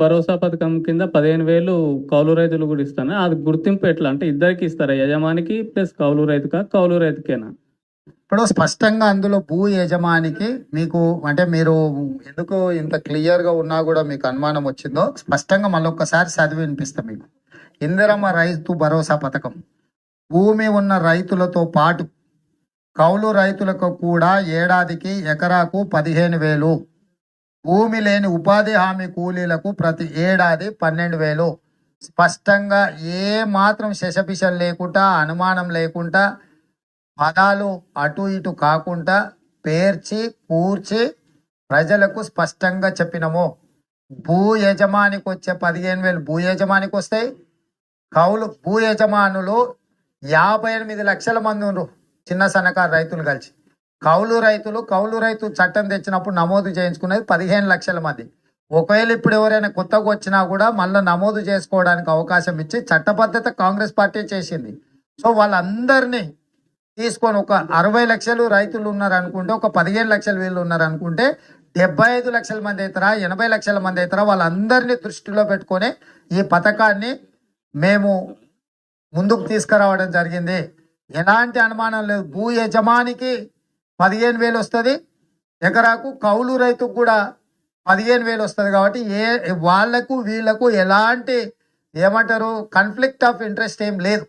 భరోసా పథకం కింద పదిహేను వేలు కౌలు రైతులు కూడా ఇస్తాను? అది గుర్తింపు ఎట్లా? అంటే ఇద్దరికి ఇస్తారా? యజమానికి ప్లస్ కౌలు రైతుకా? కౌలు రైతుకేనా? ఇప్పుడు స్పష్టంగా అందులో భూ యజమానికి మీకు అంటే మీరు ఎందుకు ఇంత క్లియర్గా ఉన్నా కూడా మీకు అనుమానం వచ్చిందో స్పష్టంగా మళ్ళొక్కసారి చదివి వినిపిస్తా మీకు. ఇందిరమ్మ రైతు భరోసా పథకం. భూమి ఉన్న రైతులతో పాటు కౌలు రైతులకు కూడా ఏడాదికి ఎకరాకు పదిహేను వేలు. భూమి లేని ఉపాధి హామీ కూలీలకు ప్రతి ఏడాది పన్నెండు వేలు. స్పష్టంగా ఏ మాత్రం లేకుండా అనుమానం లేకుండా పదాలు అటు ఇటు కాకుండా పేర్చి కూర్చి ప్రజలకు స్పష్టంగా చెప్పినము. భూ యజమానికి వచ్చే పదిహేను వేలు భూ యజమానికి వస్తాయి కౌలు భూ యజమానులు యాభై ఎనిమిది లక్షల మంది ఉన్నారు చిన్న సన్నకారు రైతులు కలిసి. కౌలు రైతులు కౌలు రైతు చట్టం తెచ్చినప్పుడు నమోదు చేయించుకునేది పదిహేను లక్షల మంది. ఒకవేళ ఇప్పుడు ఎవరైనా కొత్తగా వచ్చినా కూడా మళ్ళీ నమోదు చేసుకోవడానికి అవకాశం ఇచ్చి చట్టబద్ధత కాంగ్రెస్ పార్టీ చేసింది. సో వాళ్ళందరినీ తీసుకొని ఒక అరవై లక్షలు రైతులు ఉన్నారు అనుకుంటే ఒక పదిహేను లక్షల వీళ్ళు ఉన్నారు అనుకుంటే డెబ్బై ఐదు లక్షల మంది అవుతారా ఎనభై లక్షల మంది అవుతారా వాళ్ళందరినీ దృష్టిలో పెట్టుకొని ఈ పథకాన్ని మేము ముందుకు తీసుకురావడం జరిగింది. ఎలాంటి అనుమానం లేదు. భూ యజమానికి పదిహేను వేలు వస్తుంది. ఎకరాకు కౌలు రైతుకు కూడా పదిహేను వేలు వస్తుంది కాబట్టి ఏ వాళ్ళకు వీళ్ళకు ఎలాంటి ఏమంటారు కన్ఫ్లిక్ట్ ఆఫ్ ఇంట్రెస్ట్ ఏం లేదు.